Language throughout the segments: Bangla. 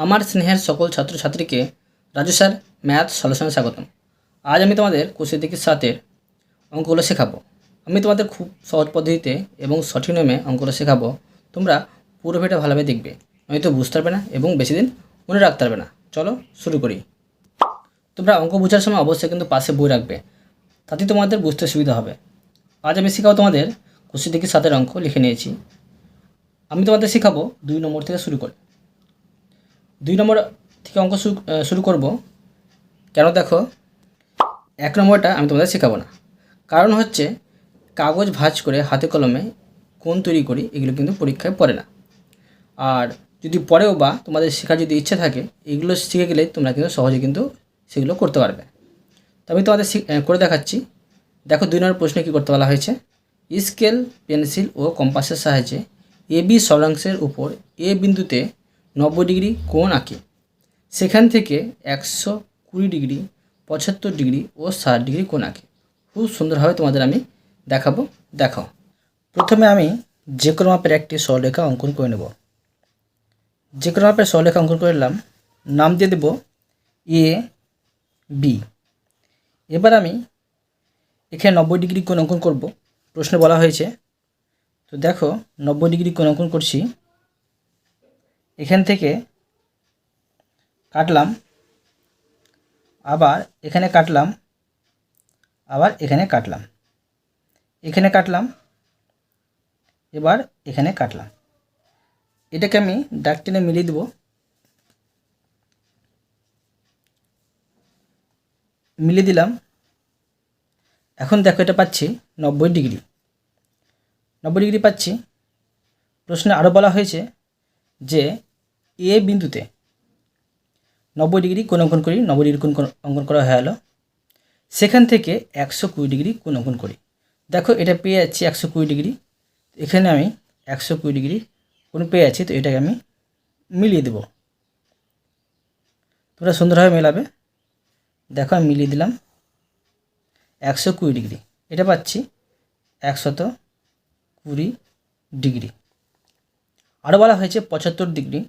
আমার স্নেহের সকল ছাত্রছাত্রীকে রাজু স্যার, ম্যাথ সলিউশনে স্বাগতম। আজ আমি তোমাদের কুশিদিকির সাথে অঙ্কগুলো শেখাবো। আমি তোমাদের খুব সহজ পদ্ধতিতে এবং সঠিক নিয়মে অঙ্কগুলো শেখাবো। তোমরা পুরো ভিডিও ভালোভাবে দেখবে। আমি তো বুঝতে পারবে না এবং বেশি দিন মনে রাখতে পারবে না। চলো শুরু করি। তোমরা অঙ্ক বোঝার সময় অবশ্যই কিন্তু পাশে বই রাখবে। তাতে তোমাদের বুঝতে সুবিধা হবে। আজ আমি শেখাবো তোমাদের কুশিদিকির সাথে অঙ্ক লিখে নিয়েছি। আমি তোমাদের শেখাবো দুই নম্বর থেকে শুরু করে। দুই নম্বর থেকে অঙ্ক শুরু করব। কেন দেখো, এক নম্বরটা আমি তোমাদের শেখাবো না। কারণ হচ্ছে, কাগজ ভাঁজ করে হাতে কলমে কোন তৈরি করি, এগুলো কিন্তু পরীক্ষায় পড়ে না। আর যদি পড়েও বা তোমাদের শেখার যদি ইচ্ছে থাকে, এগুলো শিখে গেলে তোমরা কিন্তু সহজে কিন্তু সেগুলো করতে পারবে। তো আমি তোমাদের করে দেখাচ্ছি। দেখো, দুই নম্বর প্রশ্নে কী করতে বলা হয়েছে? স্কেল, পেন্সিল ও কম্পাসের সাহায্যে এ বি সরাংশের উপর এ বিন্দুতে নব্বই ডিগ্রি কোণ আঁকে। সেখান থেকে একশো কুড়ি ডিগ্রি, পঁচাত্তর ডিগ্রি ও ষাট ডিগ্রি কোণ আঁকে। খুব সুন্দরভাবে তোমাদের আমি দেখাবো দেখো প্রথমে আমি যে কোনো মাপের একটি সরলরেখা অঙ্কন করে নেব। যে কোনো মাপের সরলরেখা অঙ্কন করে নিলাম, নাম দিয়ে দেব এ বি এবার আমি এখানে নব্বই ডিগ্রি কোণ অঙ্কন করব। প্রশ্নে বলা হয়েছে, তো দেখো, নব্বই ডিগ্রি কোণ অঙ্কন করছি। এখান থেকে কাটলাম, আবার এখানে কাটলাম, আবার এখানে কাটলাম। এখানে কাটলাম, এবার এখানে কাটলাম। এটাকে আমি দাগ টেনে মিলিয়ে দেব। মিলিয়ে দিলাম। এখন দেখো এটা পাচ্ছি নব্বই ডিগ্রি। নব্বই ডিগ্রি পাচ্ছি। প্রশ্নে আরও বলা হয়েছে যে এ বিন্দুতে নব্বই ডিগ্রি কোণ অঙ্কন করি, নব্বই ডিগ্রি কোণ অঙ্কন করা হয়ে গেলো সেখান থেকে একশো কুড়ি ডিগ্রি কোণ অঙ্কন করি। দেখো, এটা পেয়ে যাচ্ছি একশো কুড়ি ডিগ্রি। এখানে আমি একশো কুড়ি ডিগ্রি কোণ পেয়ে যাচ্ছি, তো এটাকে আমি মিলিয়ে দেব। তোমরা সুন্দরভাবে মেলাবে। দেখো, আমি মিলিয়ে দিলাম একশো কুড়ি ডিগ্রি। এটা পাচ্ছি একশত কুড়ি ডিগ্রি। আরও বলা হয়েছে পঁচাত্তর ডিগ্রি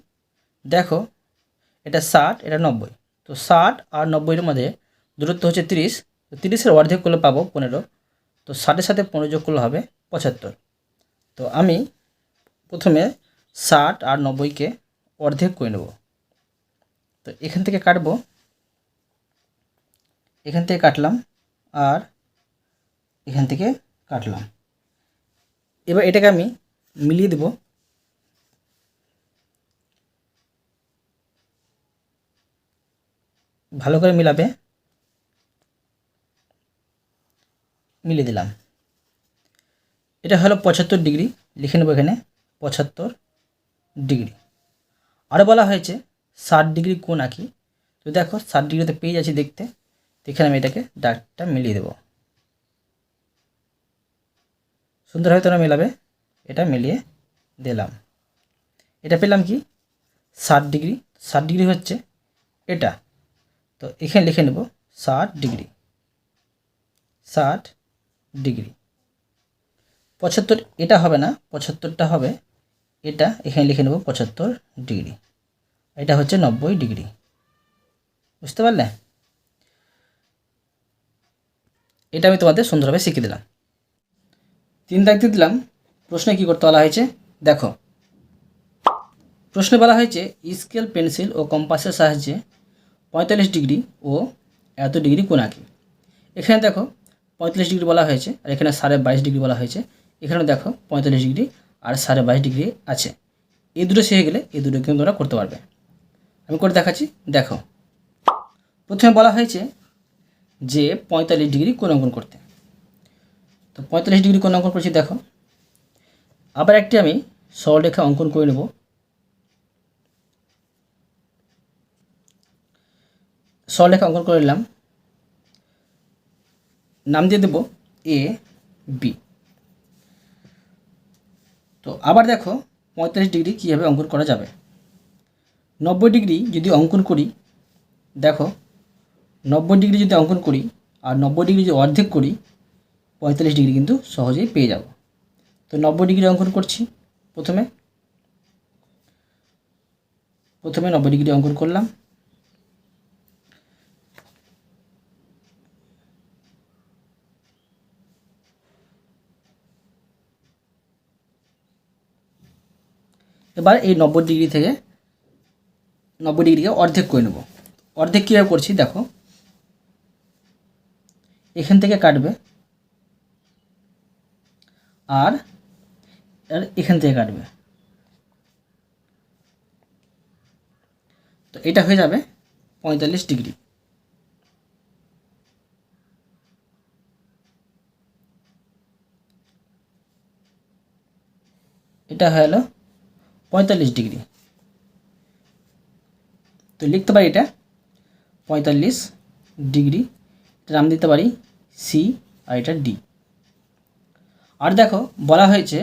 দেখো, এটা ষাট, এটা নব্বই। তো ষাট আর নব্বইয়ের মধ্যে দূরত্ব হচ্ছে তিরিশ। তো তিরিশের অর্ধেক করলে পাবো পনেরো। তো ষাটের সাথে পনেরো যোগ করলে হবে পঁচাত্তর। তো আমি প্রথমে ষাট আর নব্বইকে অর্ধেক করে নেব। তো এখান থেকে কাটবো। এখান থেকে কাটলাম আর এখান থেকে কাটলাম। এবার এটাকে আমি মিলিয়ে দেব। ভালো করে মিলাবে। মিলিয়ে দিলাম। এটা হলো পঁচাত্তর ডিগ্রি, লিখে নেব এখানে, পঁচাত্তর ডিগ্রি। আরও বলা হয়েছে, ষাট ডিগ্রি কোণ আঁকি। তো দেখো, ষাট ডিগ্রিতে পেয়ে যাচ্ছি দেখতে। এখানে আমি এটাকে দাগটা মিলিয়ে দেবো। সুন্দরভাবে তোমরা মেলাবে। এটা মিলিয়ে দিলাম। এটা পেলাম কি? ষাট ডিগ্রি। ষাট ডিগ্রি হচ্ছে এটা। তো এখানে লিখে নেব ষাট ডিগ্রি। ষাট ডিগ্রি। পঁচাত্তর, এটা হবে না, পঁচাত্তরটা হবে, এটা এখানে লিখে নেব পঁচাত্তর ডিগ্রি। এটা হচ্ছে নব্বই ডিগ্রি। বুঝতে পারলে? এটা আমি তোমাদের সুন্দরভাবে শিখিয়ে দিলাম। তিন দাগ দিয়ে দিলাম, প্রশ্নে কী করতে বলা হয়েছে? দেখো, প্রশ্নে বলা হয়েছে স্কেল পেন্সিল ও কম্পাসের সাহায্যে পঁয়তাল্লিশ ডিগ্রি ও এত ডিগ্রি কোণ আঁকি এখানে দেখো পঁয়তাল্লিশ ডিগ্রি বলা হয়েছে আর এখানে সাড়ে বাইশ ডিগ্রি বলা হয়েছে। এখানে দেখো পঁয়তাল্লিশ ডিগ্রি আর সাড়ে বাইশ ডিগ্রি আছে। এই দুটো শিখে গেলে এই দুটো কিন্তু তোমরা করতে পারবে। আমি করে দেখাচ্ছি। দেখো, প্রথমে বলা হয়েছে যে পঁয়তাল্লিশ ডিগ্রি কোণ অঙ্কন করতে। তো পঁয়তাল্লিশ ডিগ্রি কোণ অঙ্কন করছি, দেখো। আবার একটি আমি সরলরেখা অঙ্কন করে নেব। সরলরেখা অঙ্কন করে নিলাম। নাম দিয়ে দেব এ বি তো আবার দেখো পঁয়তাল্লিশ ডিগ্রি কীভাবে অঙ্কন করা যাবে? নব্বই ডিগ্রি যদি অঙ্কন করি, দেখো নব্বই ডিগ্রি যদি অঙ্কন করি আর নব্বই ডিগ্রি যদি অর্ধেক করি, পঁয়তাল্লিশ ডিগ্রি কিন্তু সহজেই পেয়ে যাব। তো নব্বই ডিগ্রি অঙ্কন করছি প্রথমে। প্রথমে নব্বই ডিগ্রি অঙ্কন করলাম। এবার এই নব্বই ডিগ্রি থেকে নব্বই ডিগ্রিকে অর্ধেক করে নেব। অর্ধেক কীভাবে করছি দেখো। এখান থেকে কাটবে। আর এখান থেকে কাটবে। তো এটা হয়ে যাবে পঁয়তাল্লিশ ডিগ্রি। এটা গেলো পঁয়তাল্লিশ ডিগ্রি। তো লিখতে পারি এটা, পঁয়তাল্লিশ ডিগ্রি। এটা নাম দিতে পারি সি আর এটা ডি আর দেখো, বলা হয়েছে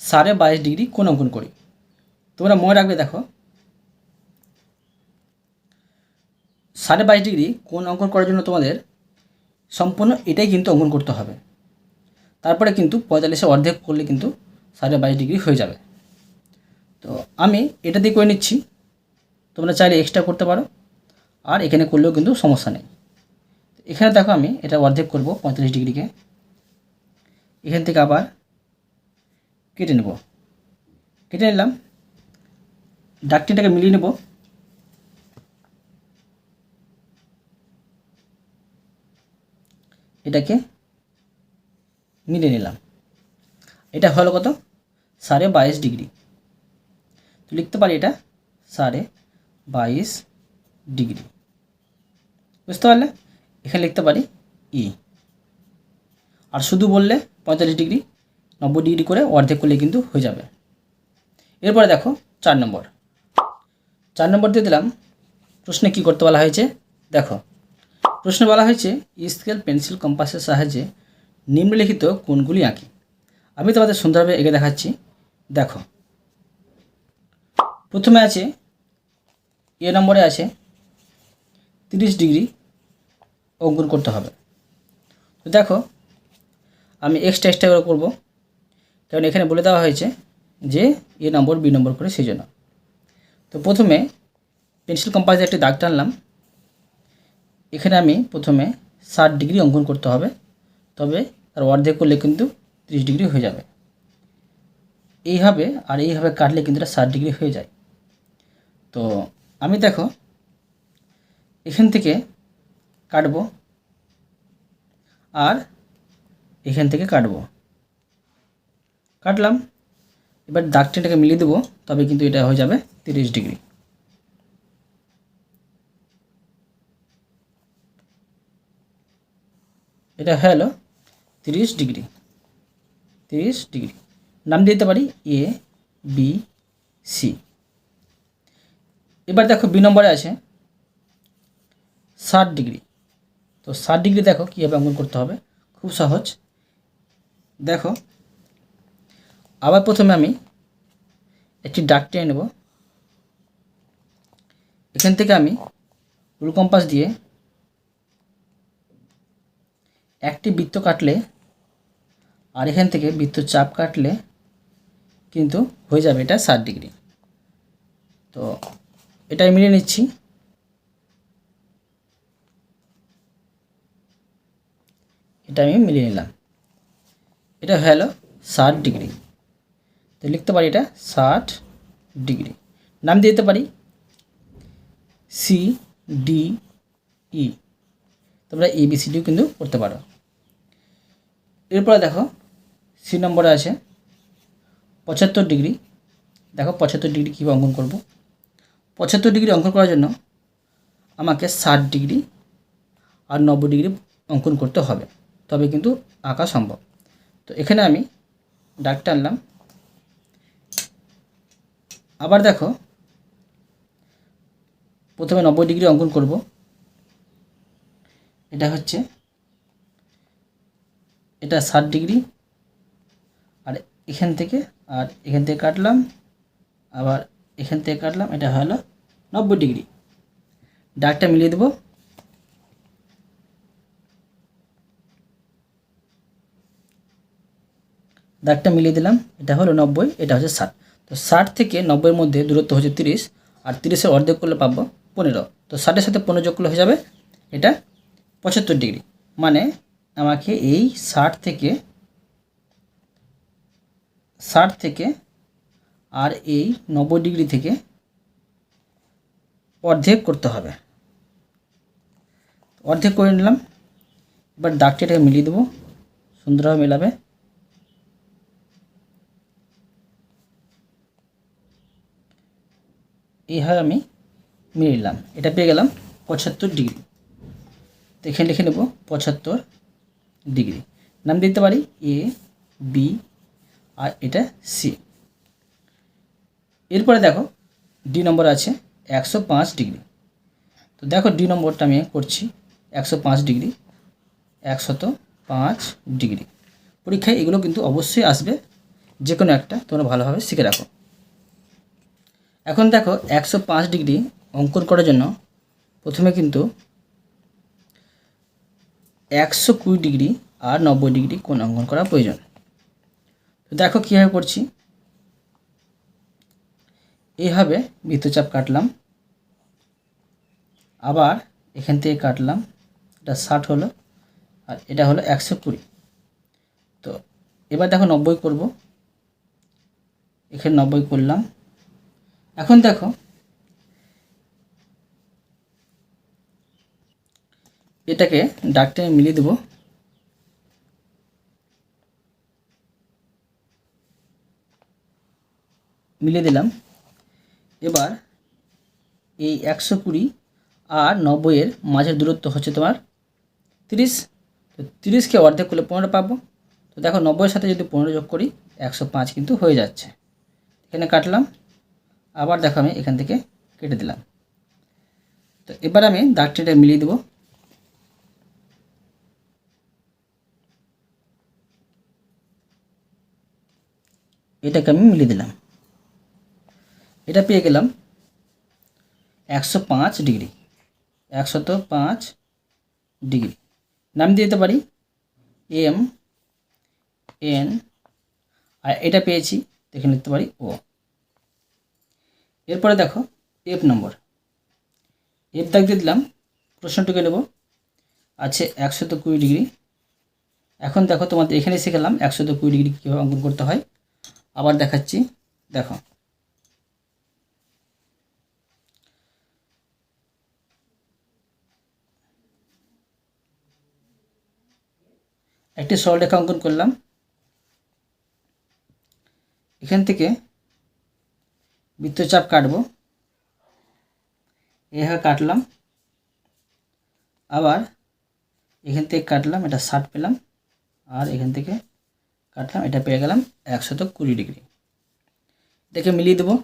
সাড়ে বাইশ ডিগ্রি কোন অঙ্কন করি। তোমরা মনে রাখবে দেখো, সাড়ে বাইশ ডিগ্রি কোন অঙ্কন করার জন্য তোমাদের সম্পূর্ণ এটাই কিন্তু অঙ্কন করতে হবে। তারপরে কিন্তু পঁয়তাল্লিশে অর্ধেক করলে কিন্তু সাড়ে বাইশ ডিগ্রি হয়ে যাবে। তো আমি এটা দিয়ে করে নিচ্ছি। তোমরা চাইলে এক্সট্রা করতে পারো। আর এখানে করলেও কিন্তু সমস্যা নেই। এখানে দেখো আমি এটা অর্ধেক করব পঁয়তাল্লিশ ডিগ্রিকে। এখান থেকে আবার কেটে নেব। কেটে নিলাম। ডাকটিটাকে মিলিয়ে নেব। এটাকে মিলিয়ে নিলাম। এটা হলো কত? সাড়ে বাইশ ডিগ্রি। লিখতে পারি এটা? সাড়ে বাইশ ডিগ্রি। বুঝতে পারলে? এখানে লিখতে পারি ই আর শুধু বললে পঁয়তাল্লিশ ডিগ্রি, নব্বই ডিগ্রি করে অর্ধেক করলে কিন্তু হয়ে যাবে। এরপরে দেখো চার নম্বর। চার নম্বর দিয়ে দিলাম, প্রশ্নে কি করতে বলা হয়েছে? দেখো, প্রশ্নে বলা হয়েছে, স্কেল, পেন্সিল, কম্পাসের সাহায্যে নিম্নলিখিত কোণগুলি আঁকি। আমি তোমাদের সুন্দরভাবে এঁকে দেখাচ্ছি। দেখো প্রথমে আছে, এ নম্বরে আছে, তিরিশ ডিগ্রি অঙ্কন করতে হবে। তো দেখো, আমি এক্সট্রা এক্সট্রা করে করব, কারণ এখানে বলে দেওয়া হয়েছে যে, এ নম্বর, বি নম্বর করে সেই জন্য তো প্রথমে পেন্সিল কম্পাসে একটি দাগ টানলাম। এখানে আমি প্রথমে ষাট ডিগ্রি অঙ্কন করতে হবে, তবে তার অর্ধেক করলে কিন্তু ত্রিশ ডিগ্রি হয়ে যাবে। এইভাবে আর এইভাবে কাটলে কিন্তু এটা ষাট ডিগ্রি হয়ে যায়। তো আমি দেখো, এখান থেকে কাটবো আর এখান থেকে কাটবো। কাটলাম, এবার দাগ টেনটাকে মিলিয়ে দেবো, তবে কিন্তু এটা হয়ে যাবে তিরিশ ডিগ্রি। এটা গেলো তিরিশ ডিগ্রি। তিরিশ ডিগ্রি। নাম দিতে পারি এ বি সি এবার দেখো বি নম্বরে আছে ষাট ডিগ্রি। তো ষাট ডিগ্রি দেখো কীভাবে অঙ্কন করতে হবে? খুব সহজ। দেখো, আবার প্রথমে আমি একটি ডাক টেনে নেব। এখান থেকে আমি রুল কম্পাস দিয়ে একটি বৃত্ত কাটলে আর এখান থেকে বৃত্ত চাপ কাটলে কিন্তু হয়ে যাবে এটা ষাট ডিগ্রি। তো এটাই মিলিয়ে নিচ্ছি। এটা আমি মিলিয়ে নিলাম। এটা হয়ে গেলো ষাট ডিগ্রি। তো লিখতে পারি এটা ষাট ডিগ্রি। নাম দিয়ে দিতে পারি? সি ডি ই তোমরা এ বি সি ডিও কিন্তু করতে পারো। এরপরে দেখো সি নম্বরে আছে পঁচাত্তর ডিগ্রি। দেখো পঁচাত্তর ডিগ্রি কীভাবে অঙ্কন করব? পঁচাত্তর ডিগ্রি অঙ্কন করার জন্য আমাকে ষাট ডিগ্রি আর নব্বই ডিগ্রি অঙ্কন করতে হবে। তবে কিন্তু আঁকা সম্ভব। তো এখানে আমি ডাক টানলাম। আবার দেখো, প্রথমে নব্বই ডিগ্রি অঙ্কন করব। এটা হচ্ছে, এটা ষাট ডিগ্রি। আর এখান থেকে, আর এখান থেকে কাটলাম। আবার এখান থেকে কাটলাম, এটা হলো নব্বই ডিগ্রি। ডাকটা মিলিয়ে দেবো। দাগটা মিলিয়ে দিলাম, এটা হলো নব্বই, এটা হচ্ছে ষাট। তো ষাট থেকে নব্বইয়ের মধ্যে দূরত্ব হচ্ছে তিরিশ, আর তিরিশের অর্ধেক করলে পাবো পনেরো। তো ষাটের সাথে পনেরো যোগ করলে হয়ে যাবে, এটা পঁচাত্তর ডিগ্রি। মানে আমাকে এই ষাট থেকে ষাট থেকে আর এই নব্বই ডিগ্রি থেকে অর্ধেক করতে হবে। অর্ধেক করে নিলাম। এবার দাগটি এটাকে মিলিয়ে দেবো। সুন্দরভাবে মেলাবে। এইভাবে আমি মিলিয়ে নিলাম। এটা পেয়ে গেলাম পঁচাত্তর ডিগ্রি। তো এখানে লিখে নেব পঁচাত্তর ডিগ্রি। নাম দিতে পারি এ বি আর এটা সি এরপরে দেখো ডি নম্বর আছে একশো পাঁচ ডিগ্রি। তো দেখো ডি নম্বরটা আমি করছি একশো পাঁচ ডিগ্রি, একশত পাঁচ ডিগ্রি। পরীক্ষায় এগুলো কিন্তু অবশ্যই আসবে যে কোনো একটা তোমরা ভালোভাবে শিখে রাখো। এখন দেখো, একশো পাঁচ ডিগ্রি অঙ্কন করার জন্য প্রথমে কিন্তু একশো কুড়ি ডিগ্রি আর নব্বই ডিগ্রি কোন অঙ্কন করা প্রয়োজন। তো দেখো, কীভাবে করছি? এইভাবে বৃত্তচাপ কাটলাম। আবার এখান থেকে কাটলাম। এটা ষাট হলো আর এটা হলো একশো কুড়ি। তো এবার দেখো নব্বই করব। এখানে নব্বই করলাম। এখন দেখো এটাকে ডাকটে মিলিয়ে দেবো। মিলিয়ে দিলাম। এবার এই একশো কুড়ি আর নব্বইয়ের মাঝের দূরত্ব হচ্ছে তোমার তিরিশ। তো তিরিশকে অর্ধেক করলে পনেরো পাবো। তো দেখো নব্বইয়ের সাথে যদি পনেরো যোগ করি, একশো পাঁচ কিন্তু হয়ে যাচ্ছে। এখানে কাটলাম। আবার দেখো আমি এখান থেকে কেটে দিলাম। তো এবার আমি দাগটিটা মিলিয়ে দেবো। এটাকে আমি মিলিয়ে দিলাম। এটা পেয়ে গেলাম একশো পাঁচ ডিগ্রি, একশত পাঁচ ডিগ্রি। নাম দিয়ে দিতে পারি? এম, এন, আর এটা পেয়েছি, দেখে নিতে পারি ও। এরপরে দেখো এফ নম্বর এফ দাগ দিয়ে দিলাম, প্রশ্নটুকে নেব। আছে একশত কুড়ি ডিগ্রি। এখন দেখো তোমাদের এখানে শিখালাম একশত কুড়ি ডিগ্রি কীভাবে অঙ্কন করতে হয়। আবার দেখাচ্ছি, দেখো। একটি সরলরেখা অঙ্কন করলাম। এখান থেকে বৃত্তচাপ কাটবো। এভাবে কাটলাম। আবার এখান থেকে কাটলাম, এটা ষাট পেলাম। আর এখান থেকে কাটলাম, এটা পেয়ে গেলাম একশত কুড়ি ডিগ্রি। এটাকে মিলিয়ে দেবো।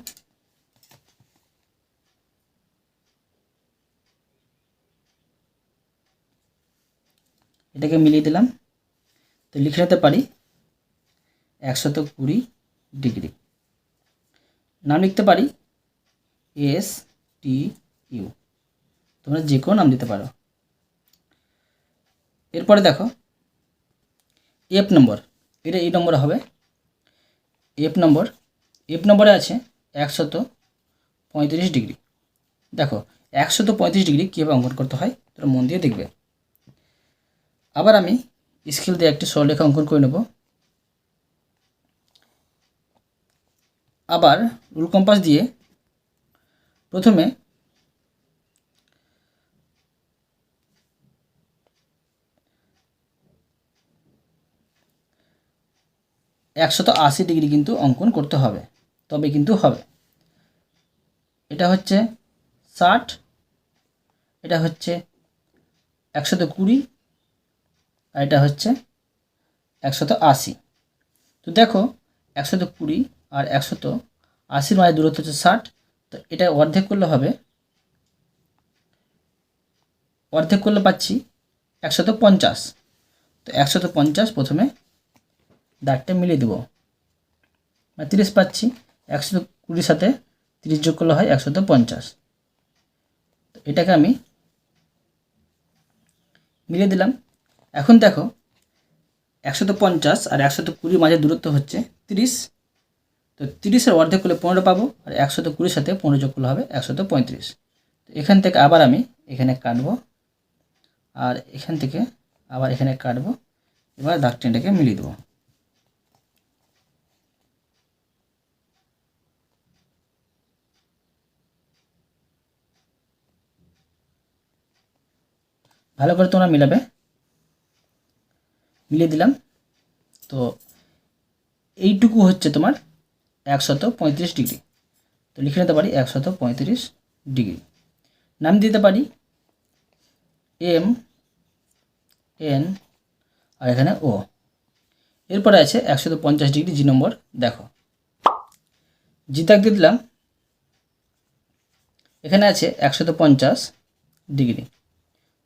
এটাকে মিলিয়ে দিলাম। তো লিখে নিতে পারি একশত কুড়ি ডিগ্রি। নাম লিখতে পারি এস টি ইউ। তোমরা যে কোনো নাম দিতে পারো। এরপরে দেখো এফ নম্বর। এটা এই নম্বরে হবে। F number. এফ নম্বরে আছে একশত পঁয়ত্রিশ ডিগ্রি। দেখো, একশত পঁয়ত্রিশ ডিগ্রি কীভাবে অঙ্কন করতে হয় তোমরা মন দিয়ে দেখবে। আবার আমি স্কেল দিয়ে একটি সরলরেখা অঙ্কন করে নেব। আবার রুল কম্পাস দিয়ে প্রথমে একশত আশি ডিগ্রি কিন্তু অঙ্কন করতে হবে, তবে কিন্তু হবে। এটা হচ্ছে ষাট, এটা হচ্ছে একশত কুড়ি আর এটা হচ্ছে একশত আশি। তো দেখো, একশত কুড়ি আর একশত আশির মাঝে দূরত্ব হচ্ছে ষাট। তো এটা অর্ধেক করলে হবে, অর্ধেক করলে পাচ্ছি একশত পঞ্চাশ। তো একশত পঞ্চাশ প্রথমে দাগটা মিলিয়ে দেবো। মানে তিরিশ পাচ্ছি, একশত কুড়ির সাথে তিরিশ যোগ করলে হয় একশত পঞ্চাশ। তো এটাকে আমি মিলিয়ে দিলাম এখন দেখো, একশত পঞ্চাশ আর একশত কুড়ির মাঝে দূরত্ব হচ্ছে তিরিশ। তো তিরিশের অর্ধেক করলে পনেরো পাবো আর একশত কুড়ির সাথে পনেরো যোগ করলে হবে একশত পঁয়ত্রিশ। তো এখান থেকে আবার আমি এখানে কাটবো আর এখান থেকে আবার এখানে কাটবো। এবার দাগ টেনটাকে মিলিয়ে দেবো। ভালো করে তোমরা মিলাবে। মিলিয়ে দিলাম। তো এইটুকু হচ্ছে তোমার একশত পঁয়ত্রিশ ডিগ্রি। তো লিখে নিতে পারি একশত পঁয়ত্রিশ ডিগ্রি। নাম দিতে পারি এম, এন, আর এখানে ও। এরপরে আছে একশত পঞ্চাশ ডিগ্রি জি নম্বর, দেখো। জি দিয়ে দিলাম। এখানে আছে একশত পঞ্চাশ ডিগ্রি।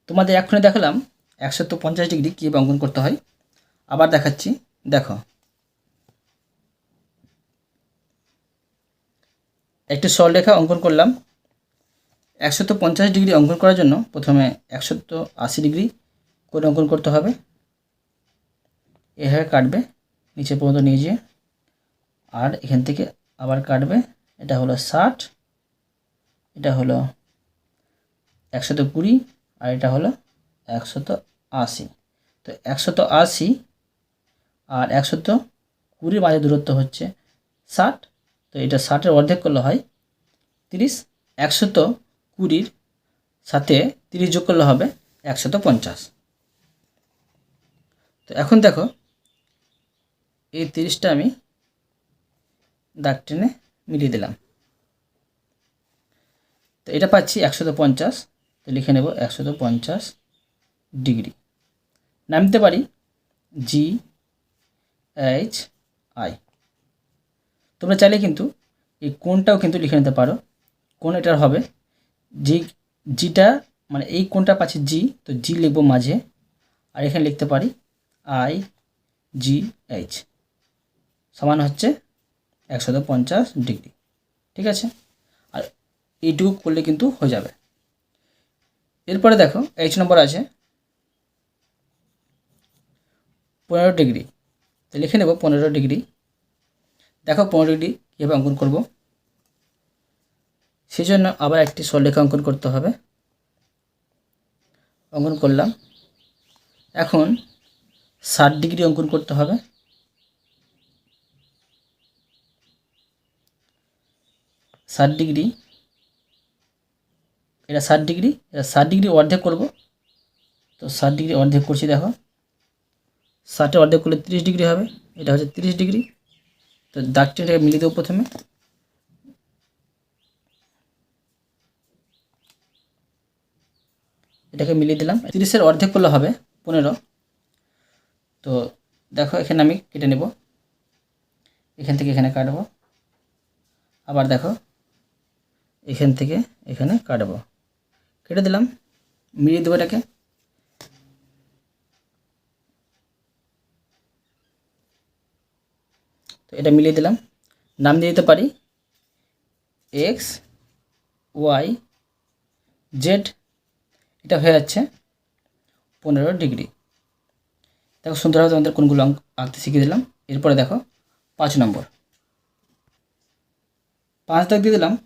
তোমাদের এক্ষুনি দেখালাম একশত পঞ্চাশ ডিগ্রি কীভাবে অঙ্কন করতে হয়। আবার দেখাচ্ছি, দেখো। একটি সরলরেখা অঙ্কন করলাম। একশত পঞ্চাশ ডিগ্রি অঙ্কন করার জন্য প্রথমে একশত আশি ডিগ্রি করে অঙ্কন করতে হবে। এভাবে কাটবে, নিচে পর্যন্ত নিয়ে যেয়ে। আর এখান থেকে আবার কাটবে, এটা হলো ষাট, এটা হলো একশত কুড়ি, আর এটা হলো একশত আশি। তো একশত আশি আর একশত কুড়ির মাঝে দূরত্ব হচ্ছে ষাট। তো এটা ষাটের অর্ধেক করলে হয় তিরিশ। একশত কুড়ির সাথে তিরিশ যোগ করলে হবে একশত পঞ্চাশ। তো এখন দেখো এই তিরিশটা আমি দাগ টেনে মিলিয়ে দিলাম। তো এটা পাচ্ছি একশত পঞ্চাশ। তো লিখে নেব একশত পঞ্চাশ ডিগ্রি। নামতে পারি জি এইচ আই তোমরা চাইলে কিন্তু এই কোনটাও কিন্তু লিখে নিতে পারো। কোন এটার হবে জি জিটা মানে এই কোনটা পাচ্ছি জি তো জি লিখব মাঝে। আর এখানে লিখতে পারি আই জি এইচ সমান হচ্ছে একশত পঞ্চাশ ডিগ্রি। ঠিক আছে? আর এইটুকু করলে কিন্তু হয়ে যাবে। এরপরে দেখো এইচ নম্বর আছে পনেরো ডিগ্রি। লিখে নেব পনেরো ডিগ্রি। দেখো পনেরো ডিগ্রি কীভাবে অঙ্কন করব? সেই জন্য আবার একটি সরলেখা অঙ্কন করতে হবে। অঙ্কন করলাম। এখন ষাট ডিগ্রি অঙ্কন করতে হবে। ষাট ডিগ্রি। এটা ষাট ডিগ্রি, এটা ষাট ডিগ্রি অর্ধেক করব। তো ষাট ডিগ্রি অর্ধেক করছি, দেখো। ষাটে অর্ধেক করলে তিরিশ ডিগ্রি হবে, এটা হচ্ছে তিরিশ ডিগ্রি। তো দাগটি এটাকে মিলিয়ে দেবো প্রথমে। এটাকে মিলিয়ে দিলাম। তিরিশের অর্ধেক করলে হবে পনেরো। তো দেখো, এখানে আমি কেটে নেব। এখান থেকে এখানে কাটবো। আবার দেখো, এখান থেকে এখানে কাটবো। কেটে দিলাম। মিলিয়ে দেবো এটাকে। এটা মিলিয়ে দিলাম। নাম দিয়ে দিতে পারি। এক্স ওয়াই জেড এটা হয়ে যাচ্ছে পনেরো ডিগ্রি। দেখো সুন্দরভাবে তোমাদের কোনগুলো অঙ্ক আঁকতে শিখিয়ে দিলাম। এরপরে দেখো পাঁচ নম্বর। পাঁচ দাগ দিয়ে দিলাম।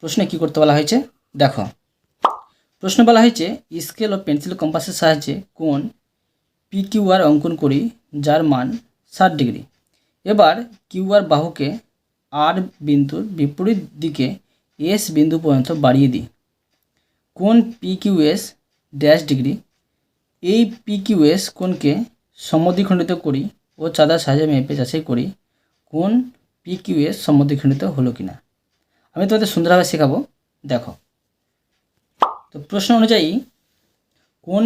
প্রশ্নে কী করতে বলা হয়েছে? দেখো। প্রশ্ন বলা হয়েছে, স্কেল ও পেন্সিল কম্পাসের সাহায্যে কোন পি কিউআর অঙ্কন করি, যার মান ষাট ডিগ্রি। এবার কিউআর বাহুকে আর বিন্দুর বিপরীত দিকে এস বিন্দু পর্যন্ত বাড়িয়ে দিই। কোন পি কিউএস ড্যাশ ডিগ্রি। এই পি কিউএস কোনকে সমদ্বিখণ্ডিত করি ও চাঁদার সাহায্যে মেপে যাচাই করি কোন পি কিউএস সমদ্বিখণ্ডিত হলো কিনা। আমি তোমাদের সুন্দরভাবে শেখাবো। দেখো। তো প্রশ্ন অনুযায়ী কোন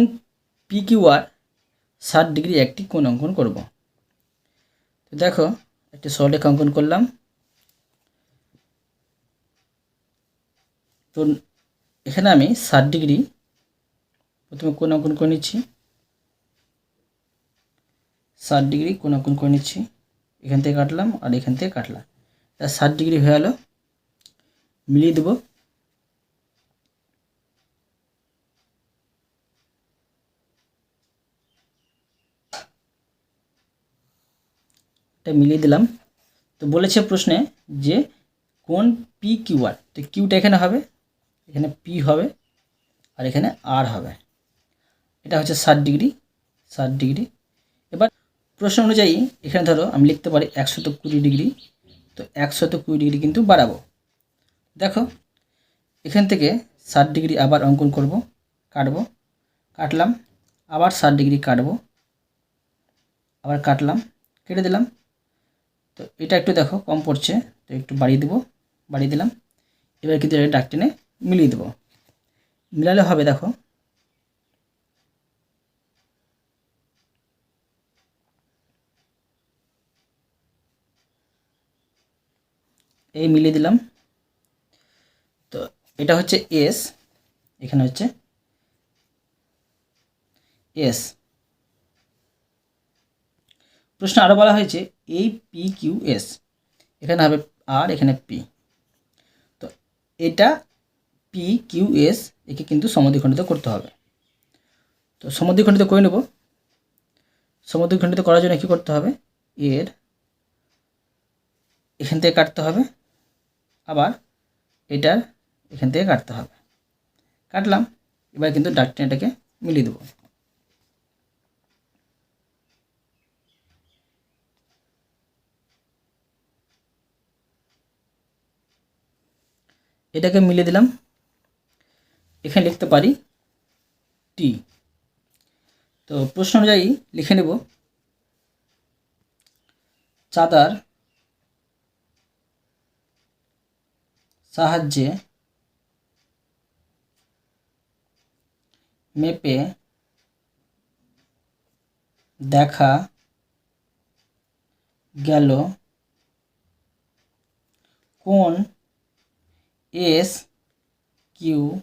পি কিউআর ষাট ডিগ্রি একটি কোণ অঙ্কন করব। দেখো, একটি সরলেখা অঙ্কন করলাম। তো এখানে আমি ষাট ডিগ্রি প্রথমে কোণ অঙ্কন করে নিচ্ছি। ষাট ডিগ্রি কোণ অঙ্কন করে নিচ্ছি। এখান থেকে কাটলাম আর এখান থেকে কাটলাম। তা ষাট ডিগ্রি হয়ে গেলো মিলিয়ে দেবো। এটা মিলিয়ে দিলাম। তো বলেছে প্রশ্নে যে কোন পি কিউ আর তো কিউটা এখানে হবে, এখানে পি হবে আর এখানে আর হবে। এটা হচ্ছে ষাট ডিগ্রি ষাট ডিগ্রি। এবার প্রশ্ন অনুযায়ী এখানে ধরো আমি লিখতে পারি একশত কুড়ি ডিগ্রি, তো একশত কুড়ি ডিগ্রি কিন্তু বাড়াবো। দেখো, এখান থেকে ষাট ডিগ্রি আবার অঙ্কন করব, কাটবো, কাটলাম, আবার ষাট ডিগ্রি কাটবো, আবার কাটলাম, কেটে দিলাম। তো এটা একটু দেখো, কম পড়ছে, তো একটু বাড়িয়ে দেবো, বাড়িয়ে দিলাম। এবার কিন্তু এটা ডাক টেনে মিলিয়ে দেবো। মিলালে হবে, দেখো। এই মিলিয়ে দিলাম। তো এটা হচ্ছে এস, এখানে হচ্ছে এস। প্রশ্ন আরও বলা হয়েছে এই পি কিউ এস এখানে হবে আর এখানে পি তো এটা পি কিউ এস একে কিন্তু সমদ্বিখণ্ডিত করতে হবে। তো সমদ্বিখণ্ডিত করে নেব। সমদ্বিখণ্ডিত করার জন্য কী করতে হবে? এর এখান থেকে কাটতে হবে। আবার এটার এখান থেকে কাটতে হবে। কাটলাম, এবার কিন্তু ডাকটা এটাকে মিলিয়ে দেবো। এটাকে মিলে দিলাম। এখানে লিখতে পারি টি তো প্রশ্ন অনুযায়ী লিখে নেব। চাঁদার সাহায্যে মেপে দেখা গেল কোন এস, কিউ,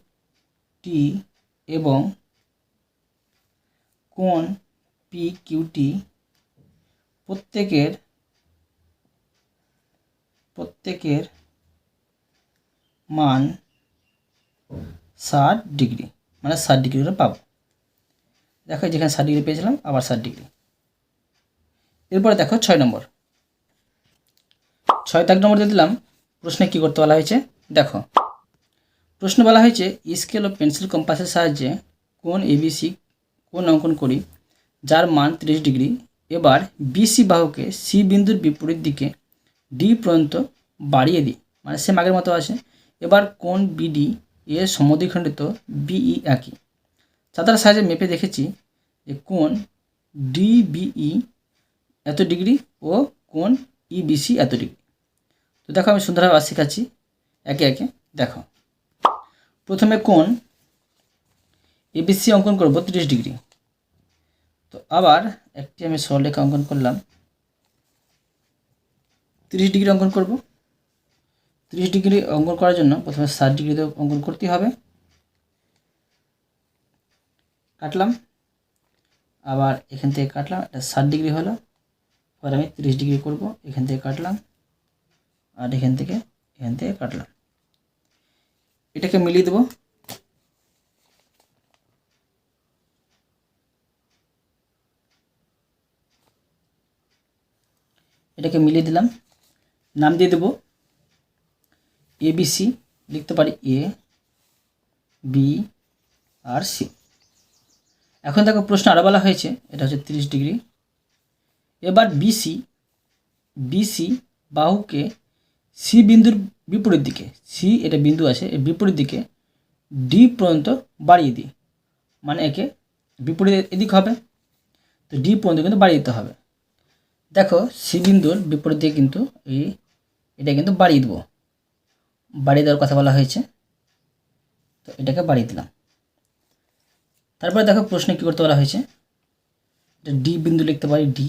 টি এবং কোন পি কিউটি প্রত্যেকের প্রত্যেকের মান ষাট ডিগ্রি। মানে ষাট ডিগ্রি করে পাবো। দেখো যেখানে ষাট ডিগ্রি পেয়েছিলাম, আবার ষাট ডিগ্রি। এরপরে দেখো ছয় নম্বর। ছয় তাক নম্বর দিয়ে দিলাম। প্রশ্নে কী করতে বলা হয়েছে? দেখো। প্রশ্ন বলা হয়েছে, স্কেল ও পেন্সিল কম্পাসের সাহায্যে কোন এবিসি কোন অঙ্কন করি, যার মান তিরিশ ডিগ্রি? এবার বিসি বাহুকে সি বিন্দুর বিপরীত দিকে ডি পর্যন্ত বাড়িয়ে দিই মানে সেম আগের মতো আছে। এবার কোন বিডি এর সমদ্বিখণ্ডিত বিই একই? চাঁদার সাহায্যে মেপে দেখেছি যে কোন ডিবিই এত ডিগ্রি ও কোন ইবিসি এত ডিগ্রি। তো দেখো আমি সুন্দরভাবে শেখাচ্ছি। একে একে, দেখো। প্রথমে কোন এবিসি অঙ্কন করব তিরিশ ডিগ্রি। তো আবার একটি আমি সরলেখা অঙ্কন করলাম। তিরিশ ডিগ্রি অঙ্কন করব। তিরিশ ডিগ্রি অঙ্কন করার জন্য প্রথমে ষাট ডিগ্রিতে অঙ্কন করতে হবে। কাটলাম। আবার এখান থেকে কাটলাম, এটা ষাট ডিগ্রি হলো। এবার আমি তিরিশ ডিগ্রি করব, এখান থেকে কাটলাম। আর এখান থেকে এখান থেকে কাটলাম। এটাকে মিলিয়ে দেবো। এটাকে মিলিয়ে দিলাম। নাম দিয়ে দেবো। এবিসি লিখতে পারি এ বি আর সি এখন দেখো প্রশ্ন আরও বলা হয়েছে, এটা হচ্ছে তিরিশ ডিগ্রি। এবার বিসি বিসি বাহুকে সি বিন্দুর বিপরীত দিকে সি এটা বিন্দু আছে এর বিপরীত দিকে ডি পর্যন্ত বাড়িয়ে দিই। মানে একে বিপরীত এদিক হবে, তো ডি পর্যন্ত কিন্তু বাড়িয়ে দিতে হবে। দেখো সি বিন্দুর বিপরীত দিকে কিন্তু এই, এটা কিন্তু বাড়িয়ে দেবো। বাড়িয়ে দেওয়ার কথা বলা হয়েছে, তো এটাকে বাড়িয়ে দিলাম। তারপরে দেখো, প্রশ্নে কী করতে বলা হয়েছে? এটা ডি বিন্দু লিখতে পারি ডি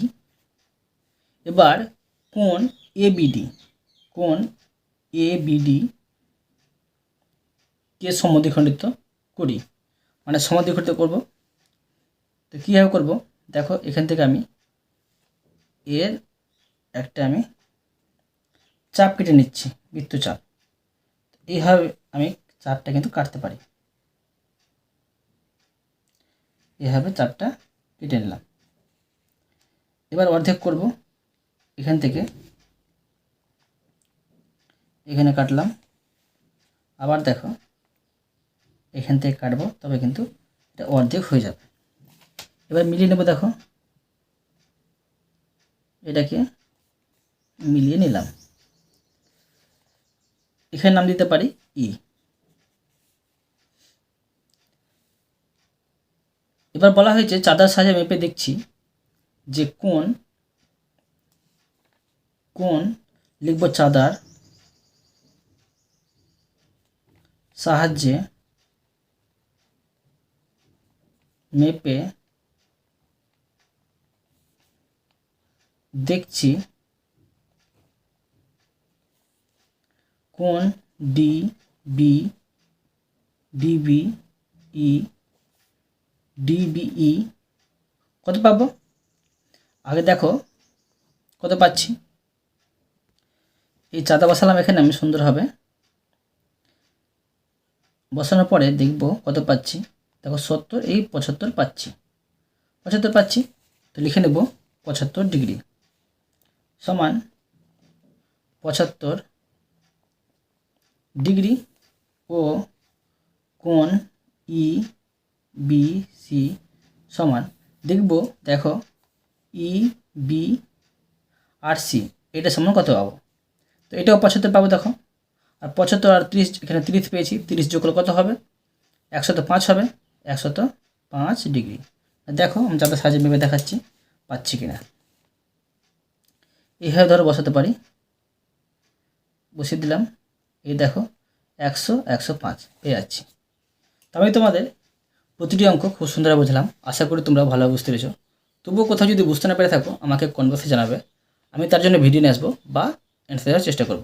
এবার কোন এবিডি কোন এ বিডি কে সমদ্বিখণ্ডিত করি? মানে সমদ্বিখণ্ডিত করব। তো কীভাবে করব? দেখো, এখান থেকে আমি এর একটা আমি চাপ কেটে নিচ্ছি বৃত্তচাপ এইভাবে আমি চাপটা কিন্তু কাটতে পারি। এভাবে চাপটা কেটে নিলাম। এবার অর্ধেক করব। এখান থেকে এখানে কাটলাম। আবার দেখো, এখান থেকে কাটবো, তবে কিন্তু এটা অর্ধেক হয়ে যাবে। এবার মিলিয়ে নেব দেখো। এটাকে মিলিয়ে নিলাম। এখানে নাম দিতে পারি ই এবার বলা হয়েছে, চাঁদার সাজে মেপে দেখছি যে কোন কোন লিখব চাঁদার সাহায্যে মেপে দেখছি কোন D B DB E DBE কত পাবো? আগে দেখো কত পাচ্ছি? এই চাঁদা বসালাম এখানে, আমি সুন্দরভাবে বসানোর পরে দেখব কত পাচ্ছি। দেখো সত্তর, এই পঁচাত্তর পাচ্ছি। পঁচাত্তর পাচ্ছি, তো লিখে নেব পঁচাত্তর ডিগ্রি। সমান পঁচাত্তর ডিগ্রি ও কোণ ই বি সি সমান। দেখব, দেখো, ই বি আর সি, এটা সমান কত পাবো? তো এটাও পঁচাত্তর পাবো দেখো। আর পঁচাত্তর আর তিরিশ, এখানে তিরিশ পেয়েছি, তিরিশ যোগ কত হবে? একশত পাঁচ হবে, একশত পাঁচ ডিগ্রি। দেখো, আমি যাদের সাহায্যে ভেবে দেখাচ্ছি, পাচ্ছি কিনা। এইভাবে ধরো বসাতে পারি। বসিয়ে দিলাম। এই দেখো, একশো একশো পাঁচ পেয়ে যাচ্ছি। তো আমি তোমাদের প্রতিটি অঙ্ক খুব সুন্দর বুঝলাম। আশা করি তোমরা ভালো বুঝতে পেরেছ। তবুও কোথাও যদি বুঝতে না পেরে থাকো, আমাকে কনভার্সে জানাবে। আমি তার জন্য ভিডিও নিয়ে আসব বা অ্যান্সার দেওয়ার চেষ্টা করব।